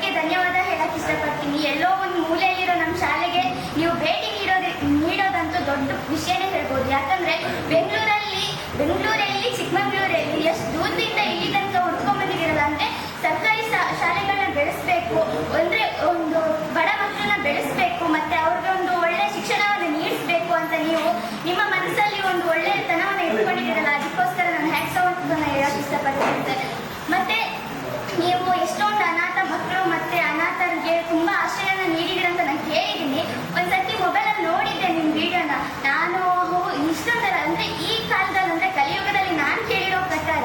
ಅವರಿಗೆ ಧನ್ಯವಾದ ಹೇಳಕ್ ಇಷ್ಟಪಡ್ತೀನಿ. ಎಲ್ಲೋ ಒಂದು ಮೂಲೆಯಲ್ಲಿರೋ ನಮ್ಮ ಶಾಲೆಗೆ ನೀವು ಭೇಟಿ ನೀಡೋದು ನೀಡೋದಂತೂ ದೊಡ್ಡ ವಿಷಯನೇ ಹೇಳ್ಬೋದು. ಯಾಕಂದ್ರೆ ಬೆಂಗಳೂರಲ್ಲಿ ಬೆಂಗಳೂರಲ್ಲಿ, ಚಿಕ್ಕಮಗಳೂರಲ್ಲಿ ಎಷ್ಟು ದೂರದಿಂದ ಇಲ್ಲಿ ತನಕ ಹುಡ್ಕೊಂಡ್ ಅಂದ್ರೆ ಸರ್ಕಾರಿ ಶಾಲೆಗಳನ್ನ ಬೆಳೆಸ್ಬೇಕು. ಅಂದ್ರೆ ಒಂದು ಬಡ ಮಕ್ಕಳನ್ನ ಬೆಳೆಸ್ಬೇಕು. ಮತ್ತೆ ಅವ್ರಿಗೆ ಒಂದು ಒಳ್ಳೆ ಶಿಕ್ಷಣವನ್ನು ನೀಡಿಸ್ಬೇಕು ಅಂತ ನೀವು ನಿಮ್ಮ ಮನಸ್ಸಲ್ಲಿ ಒಂದು ಒಳ್ಳೆತನವನ್ನು ಇಟ್ಕೊಂಡಿದ್ದೀರಲ್ಲ, ಅದಕ್ಕೋಸ್ಕರ ನಾನು ಹ್ಯಾಕ್ಸ್ ಹೇಳಕ್ ಇಷ್ಟಪಡ್ತೀನಿ ಸರ್ ಮತ್ತೆ ನೀವು ಎಷ್ಟೊಂದು ಅನಾಥ ಮಕ್ಕಳು ಮತ್ತೆ ಅನಾಥರಿಗೆ ತುಂಬಾ ಆಶ್ರಯನ ನೀಡಿದಿರ ಅಂತ ನಾನು ಕೇಳಿದ್ದೀನಿ ಒಂದ್ಸತಿ ಮೊಬೈಲಲ್ಲಿ ನೋಡಿದ್ದೆ ನಿಮ್ಮ ವಿಡಿಯೋನ ನಾನು ಹೋ- ಇಷ್ಟೊಂದರ ಅಂದ್ರೆ ಈ ಕಾಲದಲ್ಲಿ ಅಂದ್ರೆ ಕಲಿಯುಗದಲ್ಲಿ ನಾನು ಕೇಳಿರೋ ಪ್ರಕಾರ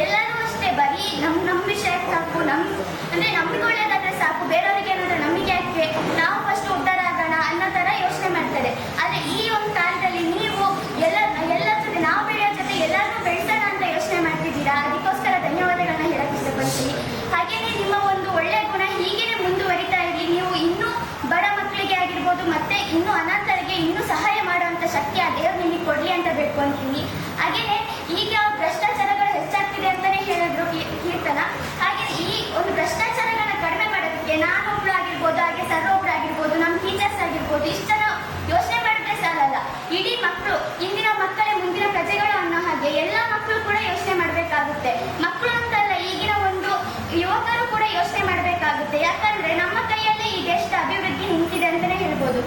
ಎಲ್ಲರೂ ಅಷ್ಟೇ ಬರೀ ನಮ್ ನಮ್ ವಿಷಯ ಸಾಕು ನಮ್ ಅಂದ್ರೆ ನಮ್ಗೆ ಒಳ್ಳೇದಾದ್ರೆ ಸಾಕು ಬೇರೆಯವ್ರಿಗೆ ಏನಾದ್ರೆ ನಮಗೆ ಯಾಕೆ ನಾವು ಫಸ್ಟ್ ಉದ್ಧಾರ ಆಗೋಣ ಅನ್ನೋ ತರ ಯೋಚನೆ ಮಾಡ್ತಾರೆ ಆದ್ರೆ ಈ ಒಂದು ಕಾಲದಲ್ಲಿ ನೀವು ಎಲ್ಲ ಎಲ್ಲರ ಜೊತೆ ನಾವು ಬೆಳೆಯೋ ಜೊತೆ ಎಲ್ಲರಿಗೂ ಬೆಳೆಸೋಣ ಅಂತ ಯೋಚನೆ ಮಾಡ್ತಿದ್ದೀರಾ ಅದಕ್ಕೋಸ್ಕರ ಧನ್ಯವಾದಗಳನ್ನ ಹೇಳಕ್ ಇಷ್ಟಪಡ್ತೀನಿ ಹಾಗೇನೆ ನಿಮ್ಮ ಒಂದು ಒಳ್ಳೆ ಗುಣ ಹೀಗೇನೆ ಮುಂದುವರಿತಾ ಇರಲಿ ನೀವು ಇನ್ನೂ ಬಡ ಮಕ್ಕಳಿಗೆ ಆಗಿರ್ಬೋದು ಮತ್ತೆ ಇನ್ನೂ ಅನಾಥರಿಗೆ ಇನ್ನೂ ಸಹಾಯ ಮಾಡುವಂತ ಶಕ್ತಿ ಆ ದೇವ್ರು ನಿಮಗೆ ಕೊಡ್ಲಿ ಅಂತ ಬೇಡ್ಕೊಂತೀನಿ ಹಾಗೇನೆ ಈಗ ಭ್ರಷ್ಟಾಚಾರಗಳು ಹೆಚ್ಚಾಗ್ತಿದೆ ಅಂತಾನೆ ಹೇಳಿದ್ರು ಕೀ- ಕೀರ್ತನ ಹಾಗೆ ಈ ಒಂದು ಭ್ರಷ್ಟಾಚಾರಗಳನ್ನ ಕಡಿಮೆ ಮಾಡೋದಕ್ಕೆ ನಾನೊಬ್ಳು ಆಗಿರ್ಬೋದು ಹಾಗೆ ಸರ್ ಒಬ್ರು ಆಗಿರ್ಬೋದು ನಮ್ಮ ಟೀಚರ್ಸ್ ಆಗಿರ್ಬೋದು ಇಷ್ಟು ಜನ ಯೋಚನೆ ಮಾಡಿದ್ರೆ ಸಾಲಲ್ಲ ಇಡೀ ಮಕ್ಕಳು ಇಂದಿನ ಮಕ್ಕಳೇ ಮುಂದಿನ ಪ್ರಜೆಗಳು ಅನ್ನೋ ಹಾಗೆ ಎಲ್ಲ ಮಕ್ಕಳು ಕೂಡ ಯೋಚನೆ ಮಾಡಬೇಕಾಗುತ್ತೆ ಮಕ್ಕಳು ಅಂತಲ್ಲ, ಈಗಿನ ಒಂದು ಯುವಕರು ಕೂಡ ಯೋಚನೆ ಮಾಡಬೇಕಾಗುತ್ತೆ. ಯಾಕಂದ್ರೆ ನಮ್ಮ ಕೈಯಲ್ಲಿ ಈ ಎಷ್ಟು ಅಭಿವೃದ್ಧಿ ನಿಂತಿದೆ ಅಂತಾನೆ ಹೇಳ್ಬೋದು.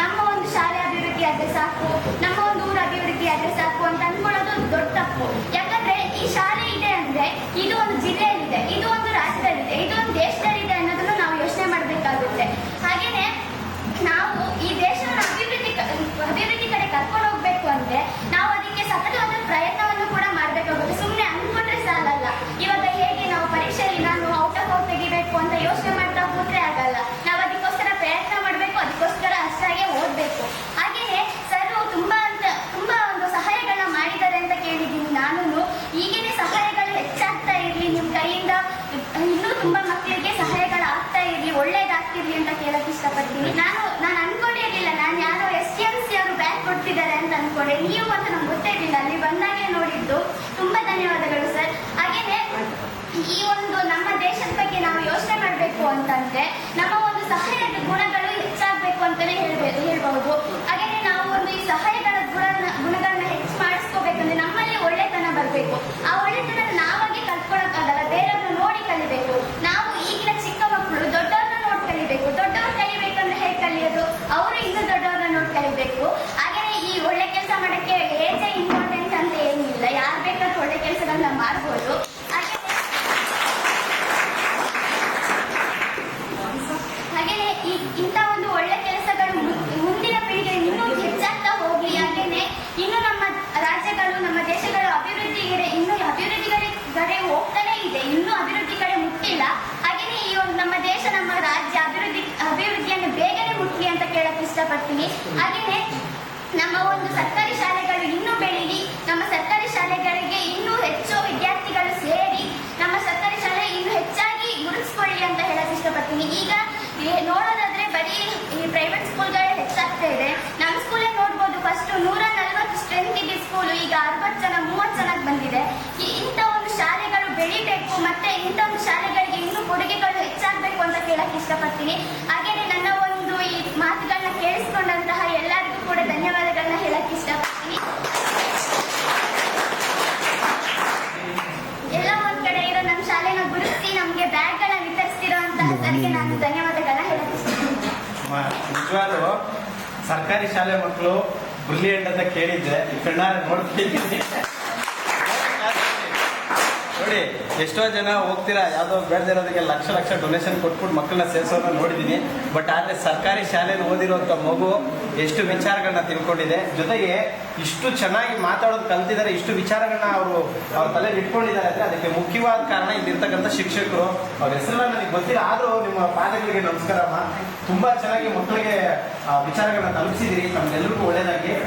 ನಮ್ಮ ಒಂದು ಶಾಲೆ ಅಭಿವೃದ್ಧಿ ಆದ್ರೆ ಸಾಕು ನಮ್ಮ ಒಂದು ಊರು ಅಭಿವೃದ್ಧಿ ಆದ್ರೆ ಸಾಕು ಅಂತ ಅನ್ಕೊಳ್ಳೋದು ದೊಡ್ಡ ತಪ್ಪು ಯಾಕಂದ್ರೆ ಈ ಶಾಲೆ ಇದೆ ಅಂದ್ರೆ ಇದು ಒಂದು ಜಿಲ್ಲೆಯಲ್ಲಿದೆ ಇದು ಒಂದು ರಾಜ್ಯದಲ್ಲಿದೆ ಇದು ಒಂದು ದೇಶದಲ್ಲಿದೆ ಅನ್ನೋದನ್ನು ನಾವು ಯೋಚನೆ ಮಾಡಬೇಕಾಗುತ್ತೆ ಹಾಗೇನೆ ನಾವು ಈ ದೇಶವನ್ನು ಅಭಿವೃದ್ಧಿ ಕ- ಅಭಿವೃದ್ಧಿ ಕಡೆ ಕರ್ಕೊಂಡು ಹೋಗ್ಬೇಕು ಅಂದ್ರೆ ನಾವು ಅದಕ್ಕೆ ಸತತವಾದ ಪ್ರಯತ್ನವನ್ನು ಕೂಡ ಮಾಡಬೇಕಾಗುತ್ತೆ ಸುಮ್ಮನೆ ಅನ್ಕೊಂಡ್ರೆ ಸಾಲಲ್ಲ ಇವಾಗ ಹೇಗೆ ನಾವು ಪರೀಕ್ಷೆಯಲ್ಲಿ ನಾನು ಔಟ್ ಆಫ್ ಔಟ್ ತೆಗಿಬೇಕು ಅಂತ ಯೋಚನೆ ಮಾಡ್ತಾ ಕೂತ್ರೆ ಆಗಲ್ಲ ನಾವು ಅದಕ್ಕೋಸ್ಕರ ಪ್ರಯತ್ನ ಮಾಡಬೇಕು ಅದಕ್ಕೋಸ್ಕರ ಅಷ್ಟಾಗೆ ಓದಬೇಕು ಹಾಗೆಯೇ ಸರ್ ತುಂಬಾ ಅಂತ ತುಂಬಾ ಒಂದು ಸಹಾಯಗಳನ್ನ ಮಾಡಿದ್ದಾರೆ ಅಂತ ಕೇಳಿದ್ದೀನಿ ನಾನು ಈಗೇನೆ ಸಹಾಯಗಳು ಹೆಚ್ಚಾಗ್ತಾ ಇರ್ಲಿ ನಿಮ್ಮ ಕೈಯಿಂದ ಇನ್ನೂ ತುಂಬಾ ಮಕ್ಕಳಿಗೆ ಸಹಾಯಗಳು ಆಗ್ತಾ ಇರ್ಲಿ ಒಳ್ಳೇದಾಗ್ತಿರ್ಲಿ ಅಂತ ಕೇಳಕ್ ಇಷ್ಟಪಡ್ತೀನಿ. ನಾನು ನಾನು ಅನ್ಕೊಂಡಿರ್ಲಿಲ್ಲ. ನಾನು ಯಾರೋ ಎಸ್ ಟಿ ಎಂ ಸಿ ಅವರು ಬ್ಯಾಗ್ ಕೊಡ್ತಿದ್ದಾರೆ ಅಂತ ಅನ್ಕೊಂಡೆ. ನೀವು ಅಂತ ನಮ್ಗೆ ಗೊತ್ತೇ ಇರಲಿಲ್ಲ. ಅಲ್ಲಿ ಬಂದಾಗೆ ನೋಡಿದ್ದು. ತುಂಬಾ ಧನ್ಯವಾದಗಳು ಸರ್ ಹಾಗೇನೆ, ಈ ಒಂದು ನಮ್ಮ ದೇಶದ ಬಗ್ಗೆ ನಾವು ಯೋಚನೆ ಮಾಡಬೇಕು ಅಂತಂದ್ರೆ, ನಮ್ಮ ಒಂದು ಸಹಾಯದ ಗುಣಗಳು ಹೆಚ್ಚಾಗಬೇಕು ಅಂತಾನೆ ಹೇಳ್ಬೇಕು ಹೇಳ್ಬಹುದು. ಕೆಲಸಗಳನ್ನ ಮಾಡ್ಬೋದು. ಹಾಗೆಯೇ ಈ ಇಂಥ ಒಂದು ಒಳ್ಳೆ ಕೆಲಸಗಳು ಮುಂದಿನ ಪೀಳಿಗೆ ಇನ್ನೂ ಹೆಚ್ಚಾಗ್ತಾ ಹೋಗ್ಲಿ ಹಾಗೇನೆ ಇನ್ನು ನಮ್ಮ ರಾಜ್ಯಗಳು, ನಮ್ಮ ದೇಶಗಳು ಅಭಿವೃದ್ಧಿ ಇನ್ನೂ ಕಡೆ ಹೋಗ್ತಾನೆ ಇದೆ. ಇನ್ನೂ ಅಭಿವೃದ್ಧಿ ಕಡೆ ಮುಟ್ಟಿಲ್ಲ. ಹಾಗೇನೆ ಈ ಒಂದು ನಮ್ಮ ದೇಶ, ನಮ್ಮ ರಾಜ್ಯ ಅಭಿವೃದ್ಧಿ, ಅಭಿವೃದ್ಧಿಯನ್ನು ಬೇಗನೆ ಮುಟ್ಲಿ ಅಂತ ಕೇಳಕ್ ಇಷ್ಟಪಡ್ತೀನಿ. ಹಾಗೇನೆ ನಮ್ಮ ಒಂದು ಸರ್ಕಾರಿ ಶಾಲೆಗಳು ಇನ್ನೂ ಬೆಳೀಲಿ, ನಮ್ಮ ಸರ್ಕಾರಿ ಶಾಲೆಗಳಿಗೆ ಇನ್ನೂ ಹೆಚ್ಚು ವಿದ್ಯಾರ್ಥಿಗಳು ಸೇರಿ ನಮ್ಮ ಸರ್ಕಾರಿ ಶಾಲೆ ಇನ್ನೂ ಹೆಚ್ಚಾಗಿ ಗುರುತಿಸ್ಕೊಳ್ಳಿ ಅಂತ ಹೇಳಕ್ ಇಷ್ಟಪಡ್ತೀನಿ. ಈಗ ನೋಡೋದಾದ್ರೆ ಬರೀ ಈ ಪ್ರೈವೇಟ್ ಸ್ಕೂಲ್ಗಳೇ ಹೆಚ್ಚಾಗ್ತಾ ಇದೆ. ನಮ್ಮ ಸ್ಕೂಲೇ ನೋಡ್ಬೋದು ಫಸ್ಟ್ ನೂರ ನಲ್ವತ್ತು ಸ್ಟ್ರೆಂತ್ ಇದೆ ಸ್ಕೂಲು ಈಗ ಅರವತ್ತು ಜನ, ಮೂವತ್ತು ಜನಕ್ಕೆ ಬಂದಿದೆ. ಇಂಥ ಒಂದು ಶಾಲೆಗಳು ಬೆಳಿಬೇಕು, ಮತ್ತೆ ಇಂಥ ಒಂದು ಶಾಲೆಗಳಿಗೆ ಇನ್ನೂ ಕೊಡುಗೆಗಳು ಹೆಚ್ಚಾಗಬೇಕು ಅಂತ ಕೇಳಕ್ ಇಷ್ಟಪಡ್ತೀನಿ ಹಾಗೇನೆ ನನ್ನ ಒಂದು ಈ ಮಾತುಗಳನ್ನ ಕೇಳಿಸ್ಕೊಂಡಂತಹ ಎಲ್ಲರಿಗೂ ಕೂಡ ಧನ್ಯವಾದಗಳನ್ನ ಹೇಳಕ್ ಇಷ್ಟಪಡ್ತೀನಿ ಎಲ್ಲ ಒಂದ್ ಕಡೆ ಇರೋ ನಮ್ಮ ಶಾಲೆನ ಗುರುತಿಸಿ ನಮ್ಗೆ ಬ್ಯಾಗ್ಗಳನ್ನ ವಿತರಿಸ್ತಿರೋಂತಹ ಸರ್ಗೆ ನಾನು ಧನ್ಯವಾದಗಳನ್ನ ಹೇಳಕ್ ಮ- ಸರ್ಕಾರಿ ಶಾಲೆ ಮಕ್ಕಳು ಬ್ರಿಲಿಯಂಟ್ ಅಂತ ಕೇಳಿದ್ದೆ. ಈ ಕಣ್ಣಾರೆ ನೋಡ್ತಿದ್ದೀನಿ ನೋಡಿ, ಎಷ್ಟೋ ಜನ ಹೋಗ್ತೀರಾ, ಯಾವುದೋ ಬೇಡದಿರೋದಕ್ಕೆ ಲಕ್ಷ ಲಕ್ಷ ಡೊನೇಷನ್ ಕೊಟ್ಬಿಟ್ಟು ಮಕ್ಕಳನ್ನ ಸೇರಿಸೋದನ್ನ ನೋಡಿದ್ದೀನಿ. ಬಟ್ ಆದರೆ ಸರ್ಕಾರಿ ಶಾಲೆಯಲ್ಲಿ ಓದಿರೋಂಥ ಮಗು ಎಷ್ಟು ವಿಚಾರಗಳನ್ನ ತಿಳ್ಕೊಂಡಿದೆ. ಜೊತೆಗೆ ಇಷ್ಟು ಚೆನ್ನಾಗಿ ಮಾತಾಡೋದು ಕಲ್ತಿದ್ದಾರೆ, ಇಷ್ಟು ವಿಚಾರಗಳನ್ನ ಅವರು ಅವ್ರ ತಲೆ ಇಟ್ಕೊಂಡಿದ್ದಾರೆ ಅಂದ್ರೆ ಅದಕ್ಕೆ ಮುಖ್ಯವಾದ ಕಾರಣ ಇಲ್ಲಿರ್ತಕ್ಕಂಥ ಶಿಕ್ಷಕರು. ಅವ್ರ ಹೆಸರನ್ನ ನನಗೆ ಗೊತ್ತಿಲ್ಲ, ಆದರೂ ನಿಮ್ಮ ಪಾದಗಳಿಗೆ ನಮಸ್ಕಾರಮ್ಮ ತುಂಬಾ ಚೆನ್ನಾಗಿ ಮಕ್ಕಳಿಗೆ ವಿಚಾರಗಳನ್ನ ತಲುಪಿಸಿದಿರಿ. ನಮ್ಗೆಲ್ರಿಗೂ ಒಳ್ಳೇದಾಗಿ